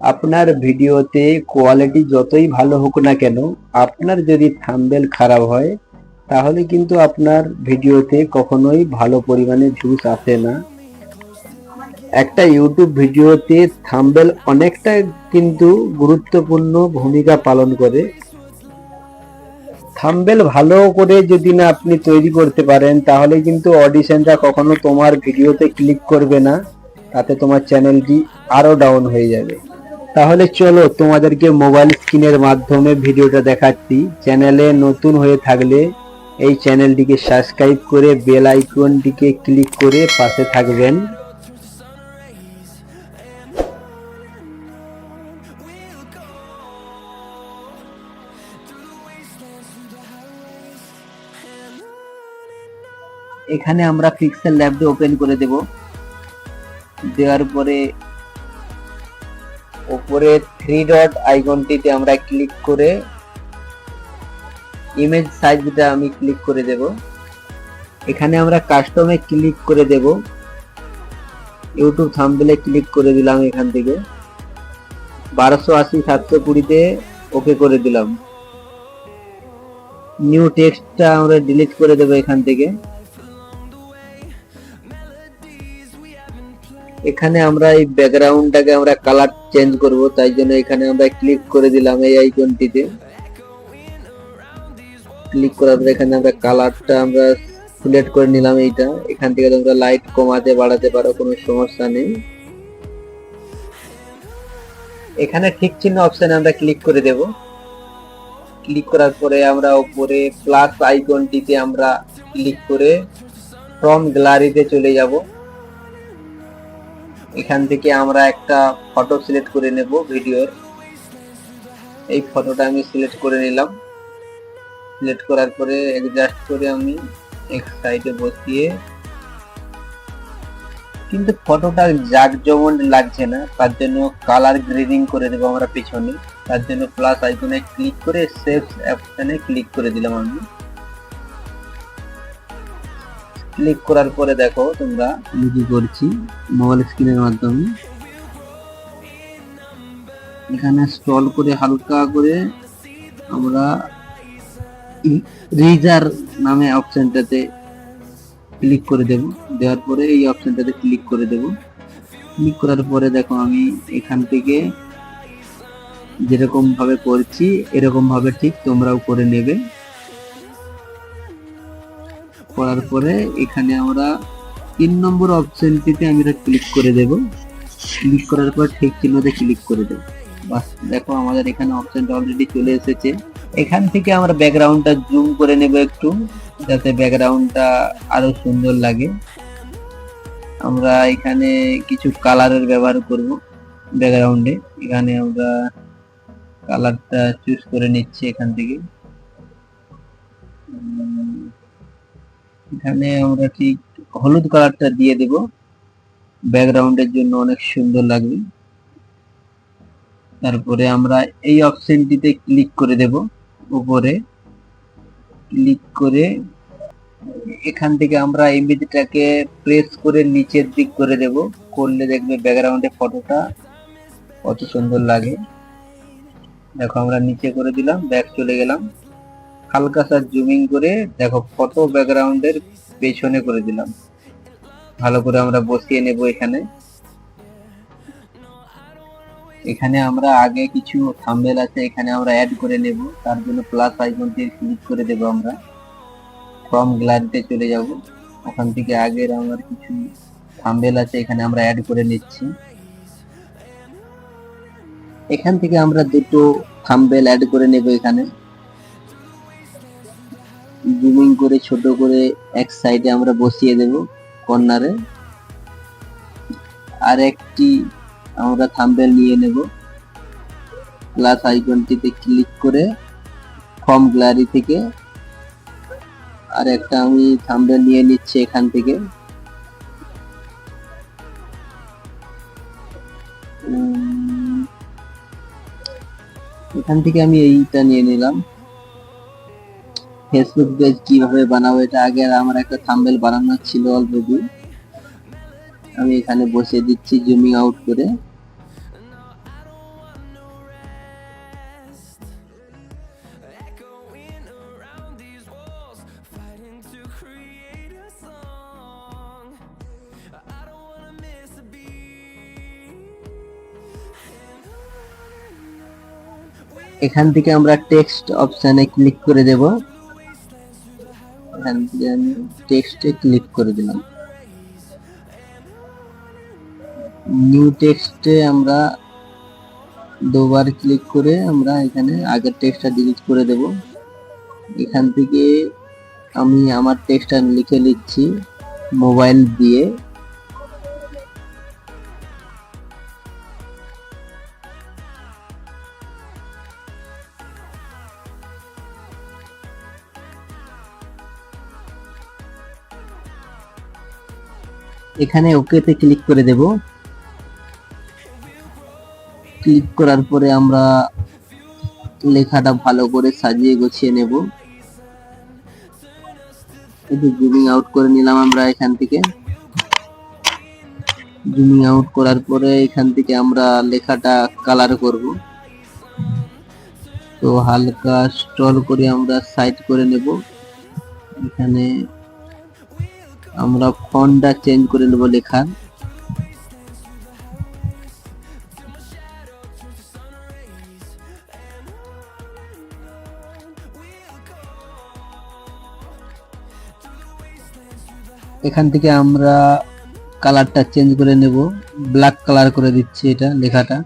আপনার ভিডিওতে কোয়ালিটি যতই ভালো হোক না কেন, আপনার যদি থাম্বেল খারাপ হয়, তাহলে কিন্তু আপনার ভিডিওতে কখনোই ভালো পরিমাণে ভিউজ আসে না। একটা ইউটিউব ভিডিওতে থাম্বেল অনেকটা কিন্তু গুরুত্বপূর্ণ ভূমিকা পালন করে। থাম্বেল ভালো করে যদি না আপনি তৈরি করতে পারেন, তাহলে কিন্তু অডিশনটা কখনো তোমার ভিডিওতে ক্লিক করবে না, তাতে তোমার চ্যানেলটি আরও ডাউন হয়ে যাবে। তাহলে চলো তোমাদেরকে মোবাইল স্ক্রিনের মাধ্যমে ভিডিওটা দেখাচ্ছি। চ্যানেলে নতুন হয়ে থাকলে এই চ্যানেলটিকে সাবস্ক্রাইব করে বেল আইকনটিকে ক্লিক করে পাশে থাকবেন। এখানে আমরা পিক্সেল ল্যাবটা ওপেন করে দেব। দেওয়ার পরে উপরে থ্রি ডট আইকনটিতে আমরা ক্লিক করে ইমেজ সাইজটা আমি ক্লিক করে দেব। এখানে আমরা কাস্টমে ক্লিক করে দেব। ইউটিউব থাম্বনেলে ক্লিক করে দিলাম এখান থেকে। বারোশো আশি সাতশো কুড়িতে ওকে করে দিলাম। নিউ টেক্সটটা আমরা ডিলিট করে দেবো এখান থেকে। এখানে আমরা এই ব্যাকগ্রাউন্ডটাকে আমরা কালার চেঞ্জ করব, তাই জন্য এখানে আমরা ক্লিক করে দিলাম এই আইকনটিতে ক্লিক করার পর এখানে আমরা কালারটা আমরা সিলেক্ট করে নিলাম এইটা। এখান থেকে তোমরা লাইট কমাতে, বাড়াতে পারো, কোনো সমস্যা নেই। এখানে ঠিক চিহ্ন অপশনে আমরা ক্লিক করে দেব। ক্লিক করার পরে আমরা উপরে প্লাস আইকনটিতে আমরা ক্লিক করে ফ্রম গ্যালারিতে চলে যাব। এখান থেকে আমরা একটা ফটো সিলেক্ট করে নেব ভিডিওর এই ফটোটা আমি সিলেক্ট করে নিলাম। সিলেক্ট করার পরে অ্যাডজাস্ট করে আমি এক সাইডে বসিয়ে, কিন্তু ফটোটা জাকজমন লাগছে না, তার জন্য কালার গ্রেডিং করে দেবো আমরা পেছনে। তার জন্য প্লাস আইকনে ক্লিক করে সেভ অপশনে ক্লিক করে দিলাম আমি। ক্লিক করার পরে দেখো তোমরা আমি কি করছি মোবাইল স্ক্রিনের মাধ্যমে। এখানে স্ক্রল করে হালকা করে আমরা রিজার নামে অপশনটাতে ক্লিক করে দেব। দেওয়ার পরে এই অপশনটাতে ক্লিক করে দেব। ক্লিক করার পরে দেখো আমি এখান থেকে যেরকম ভাবে করছি এরকম ভাবে ঠিক তোমরাও করে নেবে। করার পরে এখানে আমরা তিন নম্বর অপশনটিতে আমরা ক্লিক করে দেব। ক্লিক করার পর ঠিক চিহ্নতে ক্লিক করে দেব। বাস, দেখো আমাদের এখানে অপশনটা অলরেডি চলে এসেছে। এখান থেকে আমরা ব্যাকগ্রাউন্ডটা জুম করে নেব একটু, যাতে ব্যাকগ্রাউন্ডটা আরও সুন্দর লাগে। আমরা এখানে কিছু কালারের ব্যবহার করব ব্যাকগ্রাউন্ডে এখানে আমরা কালারটা চুজ করে নিচ্ছি এখান থেকে। এখানে আমরা ঠিক হলুদ কালারটা দিয়ে দেব। ব্যাকগ্রাউন্ডের জন্য অনেক সুন্দর লাগবে। তারপরে আমরা এই অপশনটিতে ক্লিক করে দেব। উপরে ক্লিক করে এখান থেকে আমরা ইমেজটাকে প্রেস করে নিচের দিক করে দেব। করলে দেখবে ব্যাকগ্রাউন্ডে ফটোটা কত সুন্দর লাগে। দেখো আমরা নিচে করে দিলাম ব্যাক চলে গেলাম। হালকা সার জুমিং করে দেখো ফটো ব্যাকগ্রাউন্ডের পেছনে করে দিলাম। ভালো করে আমরা বসিয়ে নেব এখানে। এখানে আমরা আগে কিছু থাম্বনেল আছে, এখানে আমরা অ্যাড করে নেব। তার জন্য প্লাস আইকনটি ক্লিক করে দেব আমরা। ফ্রম গ্যালারিতে চলে যাব। ওখান থেকে আগের আমার কিছু থাম্বনেল আছে, এখানে আমরা অ্যাড করে নিচ্ছি। এখান থেকে আমরা দুটো থাম্বনেল অ্যাড করে নেব এখানে। জুমিং করে ছোট করে এক সাইডে আমরা বসিয়ে দেব কর্নারে আর একটি আমরা থাম্বনেল নিয়ে নেব। প্লাস আইকনটিতে ক্লিক করে ফর্ম গ্যালারি থেকে আর একটা আমি থাম্বনেল নিয়ে নিচ্ছি এখান থেকে। এখান থেকে আমি এইটা নিয়ে নিলাম। ফেসবুক পেজ কীভাবে বানাবো এটা আগে আমার একটা থাম্বেল বানানোর ছিল অলরেডি আমি এখানে বসে দিচ্ছি জুমিং আউট করে। এখান থেকে আমরা টেক্সট অপশানে ক্লিক করে দেবো। আমি টেক্সটে ক্লিক করে দিলাম। নিউ টেক্সটে আমরা দুবার ক্লিক করে আমরা এখানে আগের টেক্সটটা ডিলিট করে দেব। এখান থেকে আমি আমার টেক্সটটা লিখে নিচ্ছি মোবাইল দিয়ে। এখানে ওকেতে ক্লিক করে দেব। ক্লিক করার পরে আমরা লেখাটা ভালো করে সাজিয়ে গুছিয়ে নেব। একটু জুমিং আউট করে নিলাম আমরা এখান থেকে। জুমিং আউট করার পরে এখান থেকে আমরা লেখাটা কালার করব। তো হালকা স্টল করে আমরা সাইড করে নেব। এখানে আমরা ফন্টটা চেঞ্জ করে নেব লেখার। এখান থেকে আমরা কালারটা চেঞ্জ করে নেব। ব্ল্যাক কালার করে দিচ্ছি এটা লেখাটা।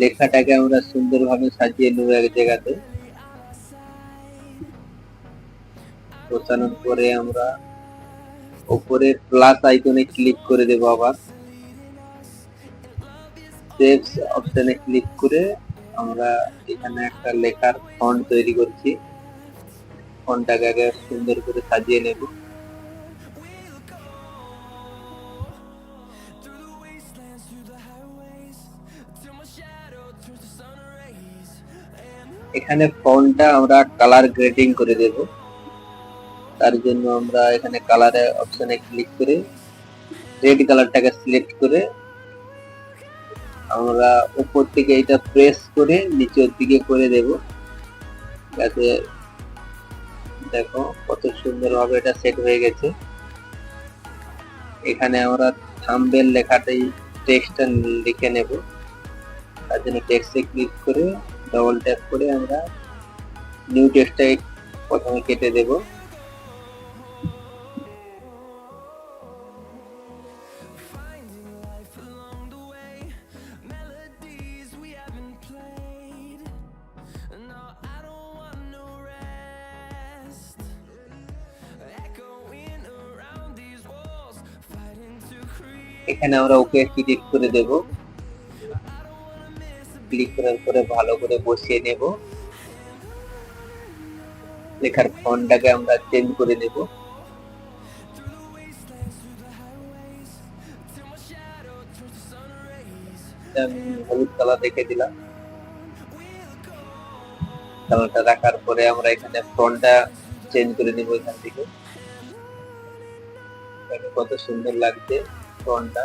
লেখাটাকে আমরা সুন্দরভাবে সাজিয়ে নেব এক জায়গাতে। বসানোর পরে আমরা উপরে প্লাস আইকনে ক্লিক করে দেব আবার। সেভস অপশনে ক্লিক করে আমরা এখানে একটা লেখার ফন্ট তৈরি করছি। ফন্টটাকে আগে সুন্দর করে সাজিয়ে নেব। এখানে ফন্টটা আমরা কালার গ্রেডিং করে দেব। তার জন্য আমরা এখানে কালারে অপশনে ক্লিক করে রেড কালারটাকে সিলেক্ট করে আমরা উপর থেকে এটা প্রেস করে নিচের দিকে করে দেব। যাতে দেখো কত সুন্দরভাবে এটা সেট হয়ে গেছে। এখানে আমরা থাম্বেল লেখাটাই টেক্সটটা লিখে নেব। তার জন্য টেক্সটে ক্লিক করে ডবল ট্যাপ করে আমরা নিউ টেক্সটটাই প্রথমে কেটে দেব। এখানে আমরা ওকে ক্লিক করে দেব। ক্লিক করার পরে ভালো করে বসিয়ে নেব। লেখার ফন্টটাকে আমরা চেঞ্জ করে নেব। হলুদ কালার রেখে দিলাম। কালারটা রাখার পরে আমরা এখানে ফন্টটা চেঞ্জ করে নেব এখান থেকে। কত সুন্দর লাগছে ফন্টটা।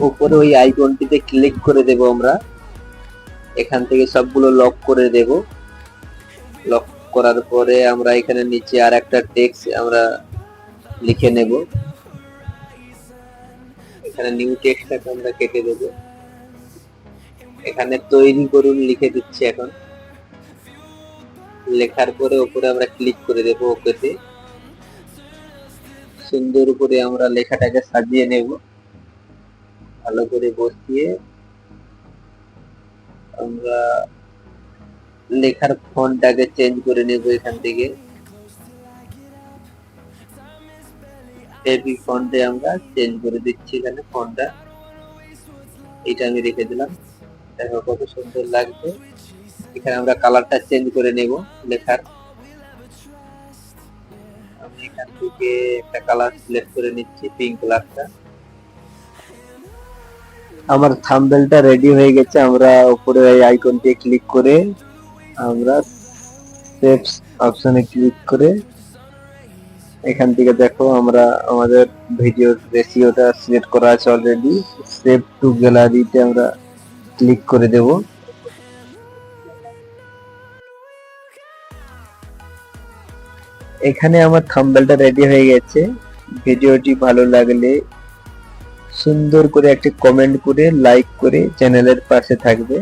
উপরে ওই আইকনটিতে ক্লিক করে দেব আমরা। এখান থেকে সবগুলো লক করে দেব। লক করার পরে আমরা এখানে নিচে আর একটা টেক্সট আমরা লিখে নেব। এখানে নিউ টেক্সটটাকে আমরা কেটে দেব। এখানে তৈরি করুন লিখে দিচ্ছি এখন। লেখার পরে উপরে আমরা ক্লিক করে দেব ওকেতে। সুন্দর করে আমরা লেখাটাকে সাজিয়ে নেব। ভালো করে বসিয়ে আমরা লেখার ফন্টটাকে চেঞ্জ করে নেব এখান থেকে। হেভি ফন্টে আমরা চেঞ্জ করে দিচ্ছি এখানে ফন্টটা। এটা আমি রেখে দিলাম। দেখো কত সুন্দর লাগছে। এখানে আমরা কালারটা চেঞ্জ করে নেব লেখার। আমি এখান থেকে একটা কালার সিলেক্ট করে নিচ্ছি পিঙ্ক কালারটা আমার থাম্বনেলটা রেডি হয়ে গেছে। আমরা উপরে এই আইকনটি ক্লিক করে আমরা সেভ অপশনে ক্লিক করে এখান থেকে দেখো আমরা আমাদের ভিডিওর রেশিওটা সিলেক্ট করা আছে অলরেডি সেভ টু গ্যালারিতে আমরা ক্লিক করে দেব। এখানে আমার থাম্বনেলটা রেডি হয়ে গেছে। ভিডিওটি ভালো লাগলে সুন্দর করে একটি কমেন্ট করে লাইক করে চ্যানেলের পাশে থাকবে।